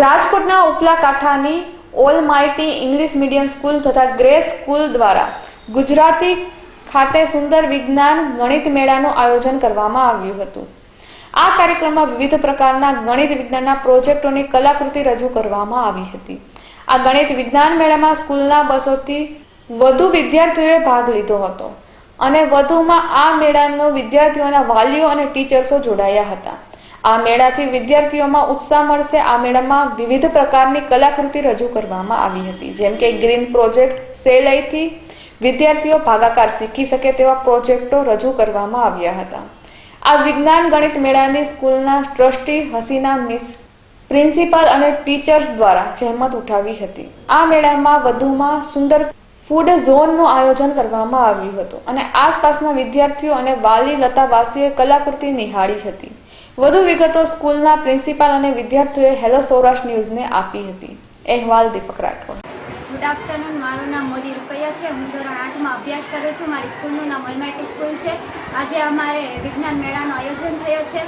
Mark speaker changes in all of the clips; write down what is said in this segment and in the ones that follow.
Speaker 1: રાજકોટના ઉપલા કાંઠાની all mighty English medium school તથા ગ્રેસ સ્કૂલ દ્વારા ગુજરાતી ખાતે સુંદર વિજ્ઞાન ગણિત મેળાનું આયોજન કરવામાં આવ્યું હતું. આ કાર્યક્રમમાં વિવિધ પ્રકારના ગણિત વિજ્ઞાનના પ્રોજેક્ટોની કલાકૃતિ રજૂ કરવામાં આવી હતી. આ ગણિત વિજ્ઞાન મેળામાં સ્કૂલના બસોથી વધુ વિદ્યાર્થીઓએ ભાગ લીધો હતો અને વધુમાં આ મેળાનો વિદ્યાર્થીઓના વાલીઓ અને ટીચર્સો જોડાયા હતા. આ મેળાથી વિદ્યાર્થીઓમાં ઉત્સાહ મળશે. આ મેળામાં વિવિધ પ્રકારની કલાકૃતિ રજૂ કરવામાં આવી હતી. જેમ કે ગ્રીન પ્રોજેક્ટ સેલઈથી વિદ્યાર્થીઓ ભાગાકાર શીખી શકે તેવા પ્રોજેક્ટો રજૂ કરવામાં આવ્યા હતા. આ વિજ્ઞાન ગણિત મેળાની સ્કૂલના ટ્રસ્ટી હસીના મિસ પ્રિન્સિપાલ અને ટીચર્સ દ્વારા જહેમત ઉઠાવી હતી. આ મેળામાં વધુમાં સુંદર ફૂડ ઝોનનું આયોજન કરવામાં આવ્યું હતું અને આસપાસના વિદ્યાર્થીઓ અને વાલી લતાવાસીઓએ કલાકૃતિ નિહાળી હતી. વધુ વિગતો સ્કૂલના પ્રિન્સિપાલ અને વિદ્યાર્થીઓએ હેલો સૌરાષ્ટ્ર ન્યૂઝને આપી હતી. અહેવાલ દીપક રાઠોડ.
Speaker 2: ગુડ આફ્ટરનૂન મારું નામ મોદી રૂકૈયા છે. હું ધોરણ આઠમાં અભ્યાસ કરું છું. મારી સ્કૂલનું નામ ઓલમાઇટી સ્કૂલ છે. આજે અમારે વિજ્ઞાન મેળાનું આયોજન થયો છે.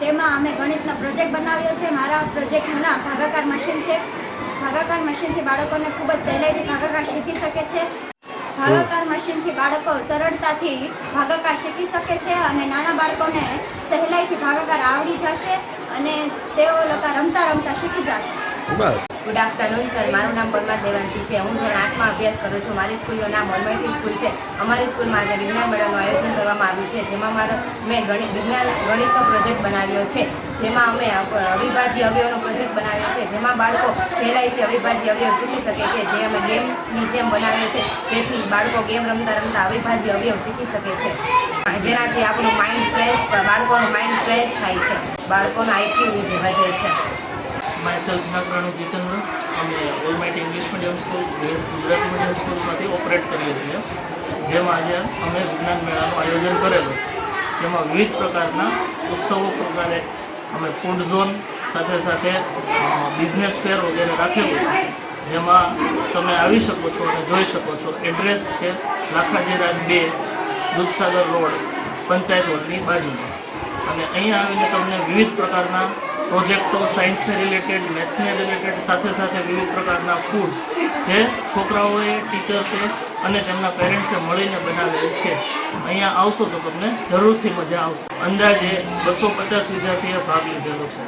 Speaker 2: તેમાં અમે ગણિતનો પ્રોજેક્ટ બનાવ્યો છે. મારા પ્રોજેક્ટનું નામ ભાગાકાર મશીન છે. ભાગાકાર મશીનથી બાળકોને ખૂબ જ સહેલાઈથી ભાગાકાર શીખી શકે છે. ભાગાકાર મશીનથી બાળકો સરળતાથી ભાગાકાર શીખી શકે છે અને નાના બાળકોને સહેલાઈથી ભાગાકાર આવડી જશે અને તેઓ લોકો રમતા રમતા શીખી જશે.
Speaker 3: ગુડ આફ્ટરનૂન સર મારું નામ પરમાર દેવાંશી છે. હું ધોરણ આઠમાં અભ્યાસ કરું છું. મારી સ્કૂલનું નામ ઓલમેટી સ્કૂલ છે. અમારી સ્કૂલમાં આજે વિજ્ઞાન મેળાનું આયોજન કરવામાં આવ્યું છે. જેમાં મારો મેં ગણિત વિજ્ઞાન ગણિતનો પ્રોજેક્ટ બનાવ્યો છે. જેમાં અમે અવિભાજ્ય અવયવનો પ્રોજેક્ટ બનાવ્યો છે. જેમાં બાળકો સહેલાઈથી અવિભાજ્ય અવયવ શીખી શકે છે. જે અમે ગેમની જેમ બનાવ્યો છે. જેથી બાળકો ગેમ રમતા રમતા અવિભાજ્ય અવયવ શીખી શકે છે. જેનાથી આપણું માઇન્ડ ફ્રેશ બાળકોનું માઇન્ડ ફ્રેશ થાય છે. બાળકોનો આઈક્યુ વધે છે.
Speaker 4: માયસેલ્ફ નાકરાણી જીતેન્દ્ર અમે almighty English medium school grace Gujarati medium સ્કૂલમાંથી ઓપરેટ કરીએ છીએ. જેમાં આજે અમે વિજ્ઞાન મેળાનું આયોજન કરેલું જેમાં વિવિધ પ્રકારના ઉત્સવો પ્રકારે અમે ફૂડ ઝોન સાથે સાથે બિઝનેસ ફેર વગેરે રાખેલું છે. જેમાં તમે આવી શકો છો અને જોઈ શકો છો. એડ્રેસ છે લાખાજીરા બે, દૂધસાગર રોડ, પંચાયત રોડની બાજુમાં. અને અહીંયા આવીને તમને વિવિધ પ્રકારના પ્રોજેક્ટો સાયન્સને રિલેટેડ મેથ્સને રિલેટેડ સાથે સાથે વિવિધ પ્રકારના ફૂડ્સ જે છોકરાઓએ ટીચર્સે અને તેમના પેરેન્ટ્સે મળીને બનાવેલ છે. અહીંયા આવશો તો તમને જરૂરથી મજા આવશે. અંદાજે બસો પચાસ વિદ્યાર્થીએ ભાગ લીધેલો છે.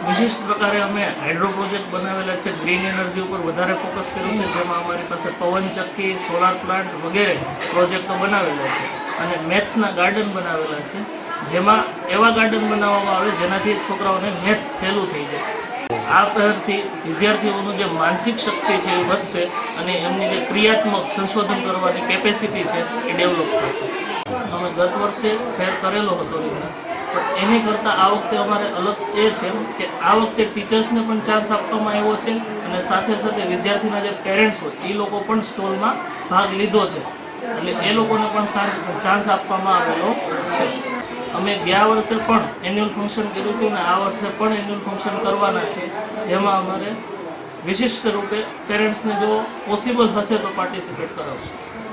Speaker 4: વિશિષ્ટ પ્રકારે અમે હાઇડ્રો પ્રોજેક્ટ બનાવેલા છે. ગ્રીન એનર્જી ઉપર વધારે ફોકસ કર્યું છે. જેમાં અમારી પાસે પવન ચક્કી સોલાર પ્લાન્ટ વગેરે પ્રોજેક્ટો બનાવેલા છે. અને મેથ્સના ગાર્ડન બનાવેલા છે. જેમાં એવા ગાર્ડન બનાવવામાં આવે જેનાથી છોકરાઓને મેથ્સ સહેલું થઈ જાય. આ પહેરથી વિદ્યાર્થીઓનું જે માનસિક શક્તિ છે એ વધશે અને એમની જે ક્રિયાત્મક સંશોધન કરવાની કેપેસિટી છે એ ડેવલપ થશે. અમે ગત વર્ષે ફેર કરેલો હતો રીતના એની કરતાં આ વખતે અમારે અલગ એ છે કે આ વખતે ટીચર્સને પણ ચાન્સ આપવામાં આવ્યો છે અને સાથે સાથે વિદ્યાર્થીના જે પેરેન્ટ્સ હોય એ લોકો પણ સ્ટોલમાં ભાગ લીધો છે. એટલે એ લોકોને પણ ચાન્સ આપવામાં આવેલો છે. અમે ગયા વર્ષે પણ એન્યુઅલ ફંક્શન કર્યું હતું ને આ વર્ષે પણ એન્યુઅલ ફંક્શન કરવાના છે. જેમાં અમારે વિશિષ્ટ રૂપે પેરેન્ટ્સને જો પોસિબલ હશે તો પાર્ટિસિપેટ કરાવશું.